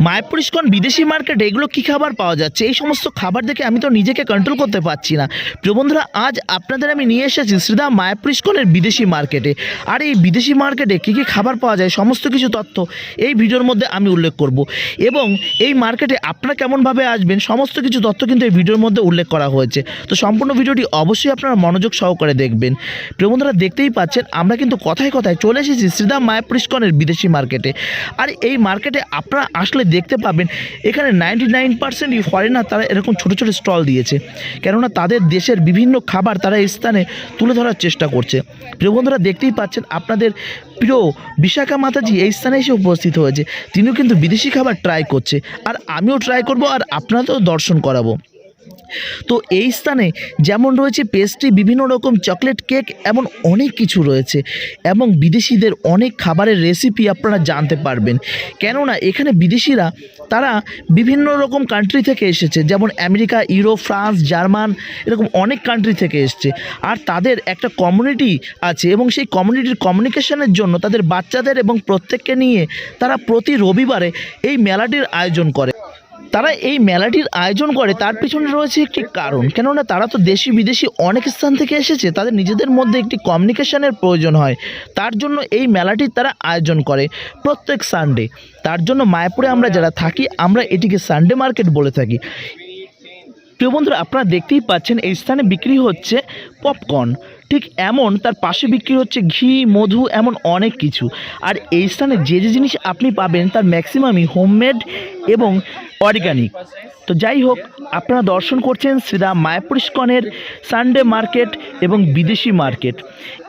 Mayapur ISKCON বিদেশি মার্কেটে, এগুলো কী খাবার পাওয়া যাচ্ছে? এই সমস্ত খাবার দেখে আমি তো নিজেকে কন্ট্রোল করতে পারছি না। প্রিয় বন্ধুরা, আজ আপনাদের আমি নিয়ে এসেছি শ্রীদা মায়াপুরিস্কনের বিদেশি মার্কেটে। আর এই বিদেশি মার্কেটে কী কী খাবার পাওয়া যায়, সমস্ত কিছু তথ্য এই ভিডিওর মধ্যে আমি উল্লেখ করব। এবং এই মার্কেটে আপনারা কেমনভাবে আসবেন, সমস্ত কিছু তথ্য কিন্তু এই ভিডিওর মধ্যে উল্লেখ করা হয়েছে। তো সম্পূর্ণ ভিডিওটি অবশ্যই আপনারা মনোযোগ সহকারে দেখবেন। প্রিয় বন্ধুরা, দেখতেই পাচ্ছেন, আমরা কিন্তু কথায় কথায় চলে এসেছি শ্রীদাম মায়াপুরিস্কনের বিদেশি মার্কেটে। আর এই মার্কেটে আপনারা আসলে দেখতে পাবেন, এখানে নাইনটি নাইন পার্সেন্টই ফরেনার তারা এরকম ছোটো ছোটো স্টল দিয়েছে। কেননা তাদের দেশের বিভিন্ন খাবার তারা এই স্থানে তুলে ধরার চেষ্টা করছে। প্রিয় বন্ধুরা, দেখতেই পাচ্ছেন, আপনাদের প্রিয় বিশাখা মাতাজি এই স্থানে এসে উপস্থিত হয়েছে। তিনিও কিন্তু বিদেশি খাবার ট্রাই করছে। আর আমিও ট্রাই করব, আর আপনাদেরও দর্শন করাবো। তো এই স্থানে যেমন রয়েছে পেস্ট্রি বিভিন্ন রকম চকলেট কেক এমন অনেক কিছু রয়েছে। এবং বিদেশিদের অনেক খাবারের রেসিপি আপনারা জানতে পারবেন। কেননা এখানে বিদেশিরা, তারা বিভিন্ন রকম কান্ট্রি থেকে এসেছে। যেমন আমেরিকা, ইউরোপ, ফ্রান্স, জার্মান, এরকম অনেক কান্ট্রি থেকে এসছে। আর তাদের একটা কমিউনিটি আছে এবং সেই কমিউনিটির কমিউনিকেশনের জন্য তাদের বাচ্চাদের এবং প্রত্যেককে নিয়ে তারা প্রতি রবিবারে এই মেলাটির আয়োজন করে। তারা এই মেলাটির আয়োজন করে, তার পিছনে রয়েছে একটি কারণ। কেননা তারা তো দেশি বিদেশি অনেক স্থান থেকে এসেছে, তাদের নিজেদের মধ্যে একটি কমিউনিকেশনের প্রয়োজন হয়। তার জন্য এই মেলাটির তারা আয়োজন করে প্রত্যেক সানডে তার জন্য মায়াপুরে আমরা যারা থাকি, আমরা এটিকে সানডে মার্কেট বলে থাকি। প্রিয় বন্ধুরা, আপনারা দেখতেই পাচ্ছেন এই স্থানে বিক্রি হচ্ছে পপকর্ন ঠিক এমন, তার পাশে বিক্রি হচ্ছে ঘি, মধু, এমন অনেক কিছু। আর এই স্থানে যে যে জিনিস আপনি পাবেন, তার ম্যাক্সিমামই হোমমেড এবং অর্গানিক তো যাই হোক, আপনারা দর্শন করছেন শ্রীরাম মায়াপুর ইস্কনের সানডে মার্কেট এবং বিদেশি মার্কেট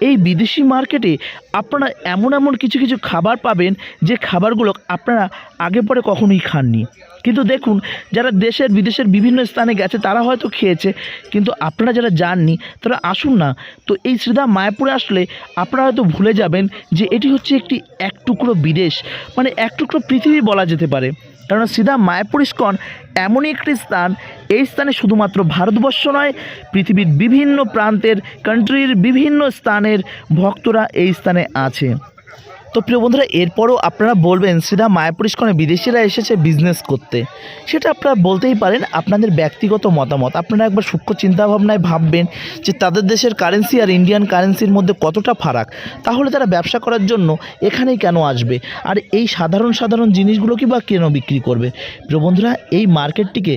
এই বিদেশি মার্কেটে আপনারা এমন এমন কিছু কিছু খাবার পাবেন, যে খাবারগুলো আপনারা আগে পরে কখনোই খাননি। কিন্তু দেখুন, যারা দেশের, বিদেশের বিভিন্ন স্থানে গেছে, তারা হয়তো খেয়েছে, কিন্তু আপনারা যারা যাননি, তারা আসুন না। তো এই শ্রীধাম মায়াপুরে আসলে আপনারা হয়তো ভুলে যাবেন যে এটি হচ্ছে একটি এক টুকরো বিদেশ। মানে এক টুকরো পৃথিবী বলা যেতে পারে। কারণ শ্রীধাম মায়াপুর ইস্কন এমনই একটি স্থান, এই স্থানে শুধুমাত্র ভারতবর্ষ নয়, পৃথিবীর বিভিন্ন প্রান্তের কান্ট্রির বিভিন্ন স্থানের ভক্তরা এই স্থানে আছে। তো প্রিয় বন্ধুরা, এরপরও আপনারা বলবেন সেটা মায়াপুর ইস্কনে বিদেশিরা এসেছে বিজনেস করতে। সেটা আপনারা বলতেই পারেন, আপনাদের ব্যক্তিগত মতামত। আপনারা একবার সূক্ষ্ম চিন্তাভাবনায় ভাববেন যে তাদের দেশের কারেন্সি আর ইন্ডিয়ান কারেন্সির মধ্যে কতটা ফারাক। তাহলে তারা ব্যবসা করার জন্য এখানেই কেন আসবে? আর এই সাধারণ সাধারণ জিনিসগুলো কি বা কেন বিক্রি করবে? প্রিয় বন্ধুরা, এই মার্কেটটিকে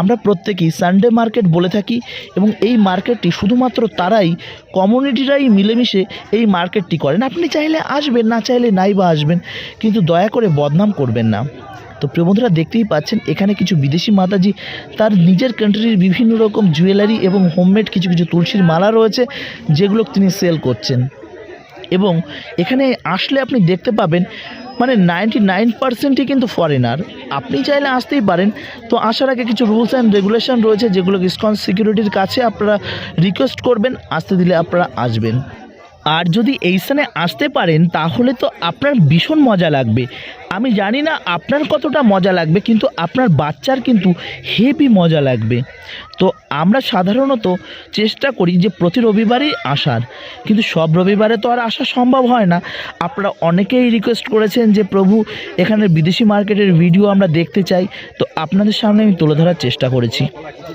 আমরা প্রত্যেকেই সানডে মার্কেট বলে থাকি এবং এই মার্কেটটি শুধুমাত্র তারাই কমিউনিটিরাই মিলেমিশে এই মার্কেটটি করেন। আপনি চাইলে আসবেন, না চাইলে নাই বা আসবেন, কিন্তু দয়া করে বদনাম করবেন না। তো প্রিয় বন্ধুরা, দেখতেই পাচ্ছেন, এখানে কিছু বিদেশি মাতাজি, তার নিজের কান্ট্রির বিভিন্ন রকম জুয়েলারি এবং হোমমেড কিছু কিছু তুলসীর মালা রয়েছে, যেগুলো তিনি সেল করছেন। এবং এখানে আসলে আপনি দেখতে পাবেন মানে নাইনটি নাইন পার্সেন্টই কিন্তু ফরেনার আপনি চাইলে আসতেই পারেন। তো আসার আগে কিছু রুলস অ্যান্ড রেগুলেশন রয়েছে, যেগুলো ইসকন সিকিউরিটির কাছে আপনারা রিকোয়েস্ট করবেন, আসতে দিলে আপনারা আসবেন। আর যদি এই স্থানে আসতে পারেন তাহলে তো আপনার ভীষণ মজা লাগবে। আমি জানি না আপনার কতটা মজা লাগবে, কিন্তু আপনার বাচ্চার কিন্তু হেভি মজা লাগবে। তো আমরা সাধারণত চেষ্টা করি যে প্রতি রবিবারেই আসার, কিন্তু সব রবিবারে তো আর আসা সম্ভব হয় না। আপনারা অনেকেই রিকোয়েস্ট করেছেন যে, প্রভু এখানের বিদেশি মার্কেটের ভিডিও আমরা দেখতে চাই। তো আপনাদের সামনে আমি তুলে ধরার চেষ্টা করেছি।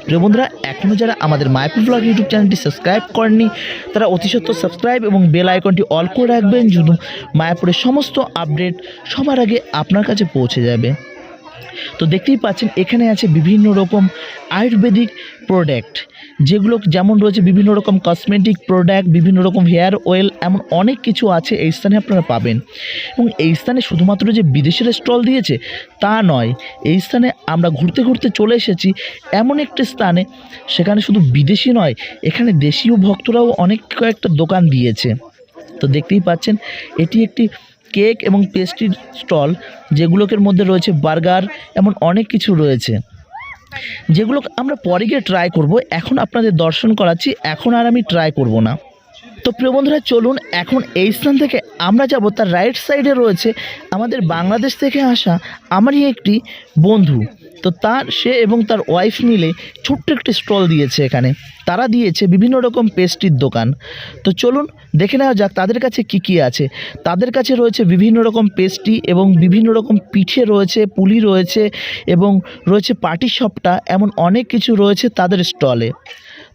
প্রিয় বন্ধুরা এখনও যারা আমাদের মাইপুর ব্লগ ইউটিউব চ্যানেলটি সাবস্ক্রাইব করেননি, তারা অতি সত্ত্বর সাবস্ক্রাইব এবং বেল আইকনটি অল করে রাখবেন। যদি মায়াপুরের সমস্ত আপডেট সবার আগে আপনার কাছে পৌঁছে যাবে। তো দেখতেই পাচ্ছেন, এখানে আছে বিভিন্ন রকম আয়ুর্বেদিক প্রোডাক্ট যেগুলো যেমন রয়েছে বিভিন্ন রকম কসমেটিক প্রোডাক্ট বিভিন্ন রকম হেয়ার অয়েল এমন অনেক কিছু আছে এই স্থানে আপনারা পাবেন। এবং এই স্থানে শুধুমাত্র যে বিদেশের স্টল দিয়েছে, তা নয়, এই স্থানে আমরা ঘুরতে ঘুরতে চলে এসেছি এমন একটি স্থানে, সেখানে শুধু বিদেশি নয়, এখানে দেশীয় ভক্তরাও অনেক কয়েকটা দোকান দিয়েছে। তো দেখতেই পাচ্ছেন, এটি একটি কেক এবং পেস্ট্রির স্টল যেগুলোকের মধ্যে রয়েছে বার্গার এমন অনেক কিছু রয়েছে। যেগুলো আমরা পরে গিয়ে ট্রাই করব। এখন আপনাদের দর্শন করাচ্ছি। এখন আর আমি ট্রাই করব না। তো প্রিয় বন্ধুরা, চলুন এখন এই স্থান থেকে আমরা যাব। তার রাইট সাইডে রয়েছে আমাদের বাংলাদেশ থেকে আসা আমারই একটি বন্ধু। তো তার, সে এবং তার ওয়াইফ মিলে ছোট্ট একটি স্টল দিয়েছে এখানে। তারা দিয়েছে বিভিন্ন রকম পেস্ট্রির দোকান। তো চলুন দেখে নেওয়া যাক তাদের কাছে কি কি আছে। তাদের কাছে রয়েছে বিভিন্ন রকম পেস্ট্রি এবং বিভিন্ন রকম পিঠে রয়েছে, পুলি রয়েছে এবং রয়েছে পার্টি শপটা এমন অনেক কিছু রয়েছে তাদের স্টলে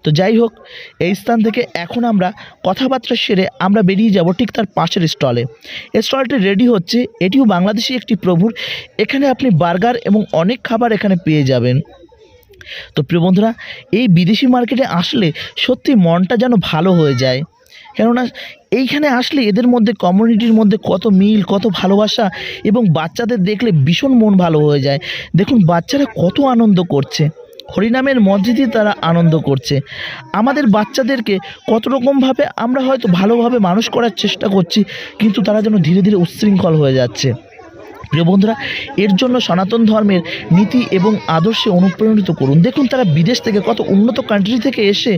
তো যাই হোক, এই স্থান থেকে এখন আমরা কথাবার্তা সেরে আমরা বেরিয়ে যাব ঠিক তার পাশের স্টলে স্টলটি রেডি হচ্ছে, এটিও বাংলাদেশি একটি প্রভুর। এখানে আপনি বার্গার এবং অনেক খাবার এখানে পেয়ে যাবেন। তো প্রিয় বন্ধুরা, এই বিদেশি মার্কেটে আসলে সত্যি মনটা যেন ভালো হয়ে যায়। কেননা এইখানে আসলে এদের মধ্যে কমিউনিটির মধ্যে কত মিল, কত ভালোবাসা এবং বাচ্চাদের দেখলে ভীষণ মন ভালো হয়ে যায়। দেখুন, বাচ্চারা কত আনন্দ করছে। হরিনামের মধ্যে দিয়ে তারা আনন্দ করছে। আমাদের বাচ্চাদেরকে কত রকমভাবে আমরা হয়তো ভালোভাবে মানুষ করার চেষ্টা করছি, কিন্তু তারা যেন ধীরে ধীরে উচ্ছৃঙ্খল হয়ে যাচ্ছে। প্রিয় বন্ধুরা, এর জন্য সনাতন ধর্মের নীতি এবং আদর্শে অনুপ্রাণিত করুন। দেখুন, তারা বিদেশ থেকে কত উন্নত কান্ট্রি থেকে এসে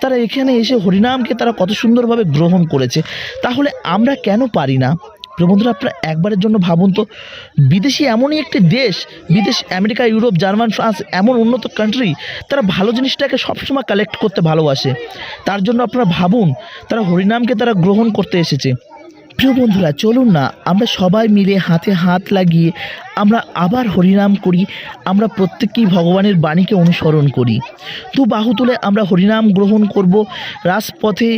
তারা এখানে এসে হরিনামকে তারা কত সুন্দরভাবে গ্রহণ করেছে। তাহলে আমরা কেন পারি না? প্রিয় বন্ধুরা, আপনারা একবারের জন্য ভাবুন তো, বিদেশি এমনই একটি দেশ, বিদেশ, আমেরিকা, ইউরোপ, জার্মান, ফ্রান্স, এমন উন্নত কান্ট্রি তারা ভালো জিনিসটাকে সবসময় কালেক্ট করতে ভালোবাসে। তার জন্য আপনারা ভাবুন, তারা হরিনামকে তারা গ্রহণ করতে এসেছে। প্রিয় বন্ধুরা, চলুন না, আমরা সবাই মিলে হাতে হাত লাগিয়ে আমরা আবার হরিনাম করি, আমরা প্রত্যেকেই ভগবানের বাণীকে অনুসরণ করি। দু বাহু তুলে আমরা হরিনাম গ্রহণ করব, রাজপথে,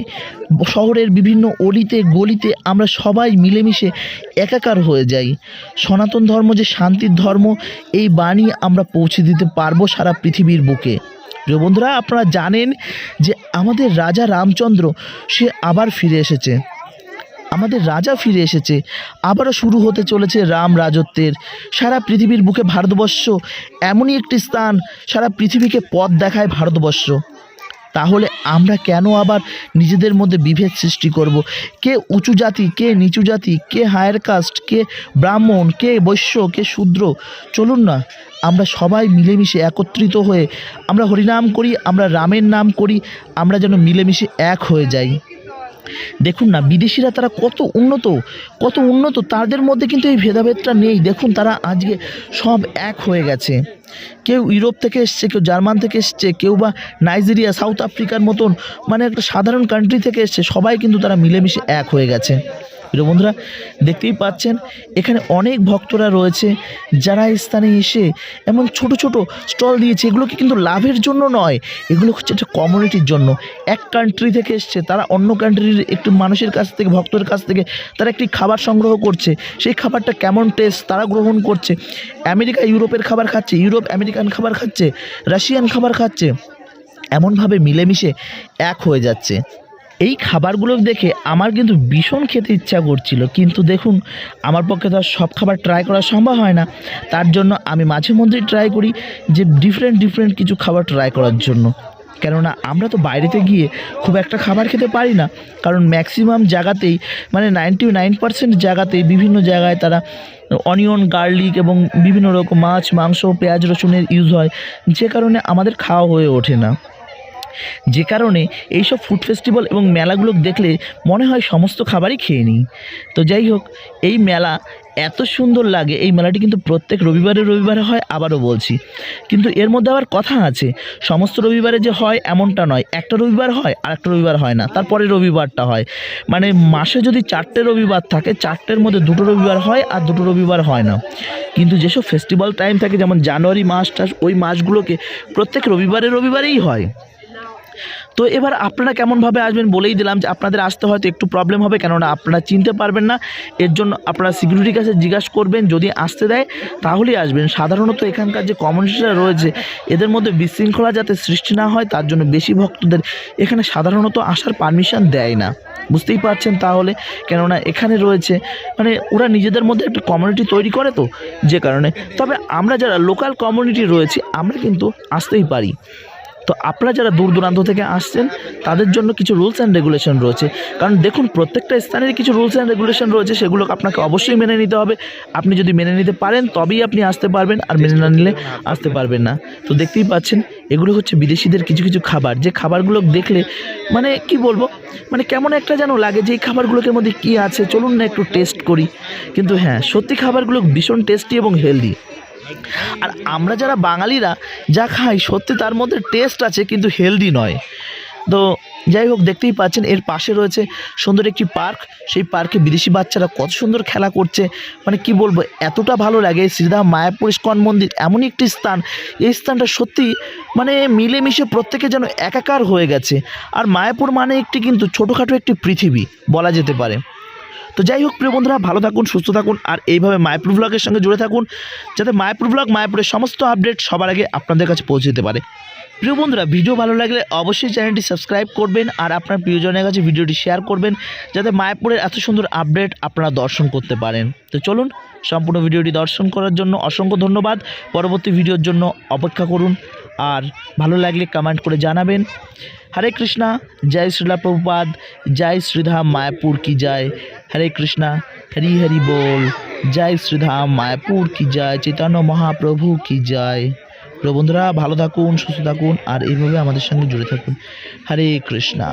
শহরের বিভিন্ন অলিতে, গলিতে আমরা সবাই মিলেমিশে একাকার হয়ে যাই। সনাতন ধর্ম যে শান্তির ধর্ম, এই বাণী আমরা পৌঁছে দিতে পারব সারা পৃথিবীর বুকে। প্রিয় বন্ধুরা, আপনারা জানেন যে আমাদের রাজা রামচন্দ্র, সে আবার ফিরে এসেছে। আমাদের রাজা ফিরে এসেছে। আবারও শুরু হতে চলেছে রাম রাজত্বের। সারা পৃথিবীর বুকে ভারতবর্ষ এমনই একটি স্থান, সারা পৃথিবীকে পথ দেখায় ভারতবর্ষ। তাহলে আমরা কেন আবার নিজেদের মধ্যে বিভেদ সৃষ্টি করব? কে উঁচু জাতি, কে নিচু জাতি, কে হায়ার কাস্ট কে ব্রাহ্মণ, কে বৈশ্য, কে শূদ্র? চলুন না, আমরা সবাই মিলেমিশে একত্রিত হয়ে আমরা হরিনাম করি, আমরা রামের নাম করি, আমরা যেন মিলেমিশে এক হয়ে যাই। দেখুন না, বিদেশিরা তারা কত উন্নত কত উন্নত, তাদের মধ্যে কিন্তু এই ভেদাভেদটা নেই। দেখুন তারা আজকে সব এক হয়ে গেছে। কেউ ইউরোপ থেকে এসছে, কেউ জার্মান থেকে এসছে, কেউ বা নাইজেরিয়া, সাউথ আফ্রিকার মতন মানে একটা সাধারণ কান্ট্রি থেকে এসছে, সবাই কিন্তু তারা মিলেমিশে এক হয়ে গেছে। প্রিয় বন্ধুরা, দেখতেই পাচ্ছেন, এখানে অনেক ভক্তরা রয়েছে যারা স্থানে এসে এমন ছোট ছোট স্টল দিয়েছে। এগুলোকে কিন্তু লাভের জন্য নয়, এগুলো হচ্ছে একটা কমিউনিটির জন্য। এক কান্ট্রি থেকে এসছে, তারা অন্য কান্ট্রির একটু মানুষের কাছ থেকে ভক্তের কাছ থেকে, তারা একটি খাবার সংগ্রহ করছে। সেই খাবারটা কেমন টেস্ট তারা গ্রহণ করছে। আমেরিকা, ইউরোপের খাবার খাচ্ছে, ইউরোপ আমেরিকান খাবার খাচ্ছে, রাশিয়ান খাবার খাচ্ছে। এমনভাবে মিলেমিশে এক হয়ে যাচ্ছে। এই খাবারগুলো দেখে আমার কিন্তু ভীষণ খেতে ইচ্ছা করছিল। কিন্তু দেখুন, আমার পক্ষে তো আর সব খাবার ট্রাই করা সম্ভব হয় না। তার জন্য আমি মাঝে মধ্যেই ট্রাই করি যে ডিফারেন্ট ডিফারেন্ট কিছু খাবার ট্রাই করার জন্য। কেননা আমরা তো বাইরেতে গিয়ে খুব একটা খাবার খেতে পারি না। কারণ ম্যাক্সিমাম জায়গাতেই মানে নাইনটি নাইন পার্সেন্ট জায়গাতেই বিভিন্ন জায়গায় তারা অনিয়ন গার্লিক এবং বিভিন্ন রকম মাছ, মাংস, পেঁয়াজ, রসুনের ইউজ হয়। যে কারণে আমাদের খাওয়া হয়ে ওঠে না। যে কারণে এইসব ফুড ফেস্টিভ্যাল এবং মেলাগুলো দেখলে মনে হয় সমস্ত খাবারই খেয়ে নিই। তো যাই হোক, এই মেলা এত সুন্দর লাগে, এই মেলাটি কিন্তু প্রত্যেক রবিবারে রবিবারে হয়, আবারও বলছি। কিন্তু এর মধ্যে আবার কথা আছে, সমস্ত রবিবারে যে হয় এমনটা নয়, একটা রবিবার হয় আর একটা রবিবার হয় না, তারপরে রবিবারটা হয়। মানে মাসে যদি চারটে রবিবার থাকে, চারটের মধ্যে দুটো রবিবার হয় আর দুটো রবিবার হয় না। কিন্তু যেসব ফেস্টিভ্যাল টাইম থাকে, যেমন জানুয়ারি মাস টাস, ওই মাসগুলোকে প্রত্যেক রবিবারে রবিবারেই হয়। তো এবার আপনারা কেমনভাবে আসবেন বলেই দিলাম যে আপনাদের আসতে হয়তো একটু প্রবলেম হবে, কেননা আপনারা চিনতে পারবেন না। এর জন্য আপনারা সিকিউরিটির কাছে জিজ্ঞাসা করবেন, যদি আসতে দেয় তাহলেই আসবেন। সাধারণত এখানকার যে কমিউনিটিরা রয়েছে, এদের মধ্যে বিশৃঙ্খলা যাতে সৃষ্টি না হয়, তার জন্য বেশি ভক্তদের এখানে সাধারণত আসার পারমিশন দেয় না। বুঝতেই পারছেন তাহলে? কেননা এখানে রয়েছে মানে ওরা নিজেদের মধ্যে একটা কমিউনিটি তৈরি করে তো, যে কারণে। তবে আমরা যারা লোকাল কমিউনিটি রয়েছে, আমরা কিন্তু আসতেই পারি। তো আপনারা যারা দূর দূরান্ত থেকে আসছেন, তাদের জন্য কিছু রুলস অ্যান্ড রেগুলেশন রয়েছে। কারণ দেখুন, প্রত্যেকটা স্থানের কিছু রুলস অ্যান্ড রেগুলেশন রয়েছে, সেগুলো আপনাকে অবশ্যই মেনে নিতে হবে। আপনি যদি মেনে নিতে পারেন, তবেই আপনি আসতে পারবেন, আর মেনে না নিলে আসতে পারবেন না। তো দেখতেই পাচ্ছেন, এগুলো হচ্ছে বিদেশিদের কিছু কিছু খাবার। যে খাবারগুলো দেখলে মানে কি বলব মানে কেমন একটা যেন লাগে যে এই খাবারগুলোর মধ্যে কী আছে, চলুন না একটু টেস্ট করি। কিন্তু হ্যাঁ সত্যি খাবারগুলো ভীষণ টেস্টি এবং হেলদি আর আমরা যারা বাঙালিরা, যা খাই, সত্যি তার মধ্যে টেস্ট আছে, কিন্তু হেলদি নয়। তো যাই হোক, দেখতেই পাচ্ছেন, এর পাশে রয়েছে সুন্দর একটি পার্ক সেই পার্কে বিদেশি বাচ্চারা কত সুন্দর খেলা করছে। মানে কি বলব, এতটা ভালো লাগে শ্রীধাম মায়াপুর ইস্কন মন্দির, এমনই একটি স্থান। এই স্থানটা সত্যি মানে মিলেমিশে প্রত্যেকে যেন একাকার হয়ে গেছে। আর মায়াপুর মানে একটি কিন্তু ছোটোখাটো একটি পৃথিবী, বলা যেতে পারে। তো যাই হোক, প্রিয় বন্ধুরা, ভালো থাকুন, সুস্থ থাকুন, আর এইভাবে মায়াপুর ব্লগের সঙ্গে জুড়ে থাকুন, যাতে মায়াপুর ব্লগ মায়াপুরের সমস্ত আপডেট সবার আগে আপনাদের কাছে পৌঁছে যেতে পারে। প্রিয় বন্ধুরা ভিডিও ভালো লাগলে অবশ্যই চ্যানেলটি সাবস্ক্রাইব করবেন, আর আপনার প্রিয়জনের কাছে ভিডিওটি শেয়ার করবেন, যাতে মায়াপুরের এত সুন্দর আপডেট আপনারা দর্শন করতে পারেন। তো চলুন, সম্পূর্ণ ভিডিওটি দর্শন করার জন্য অসংখ্য ধন্যবাদ। পরবর্তী ভিডিওর জন্য অপেক্ষা করুন। আর ভালো লাগলে কমেন্ট করে জানাবেন। হরে কৃষ্ণা, জয় শ্রীলা প্রভুপাদ, জয় শ্রীধাম মায়াপুর কি জয়। হরে কৃষ্ণা, হরি হরি বল, জয় শ্রীধাম মায়াপুর কি জয়, চৈতন্য মহাপ্রভু কি জয়। প্রবন্ধুরা ভালো থাকুন, সুস্থ থাকুন, আর এইভাবে আমাদের সঙ্গে জুড়ে থাকুন। হরে কৃষ্ণা।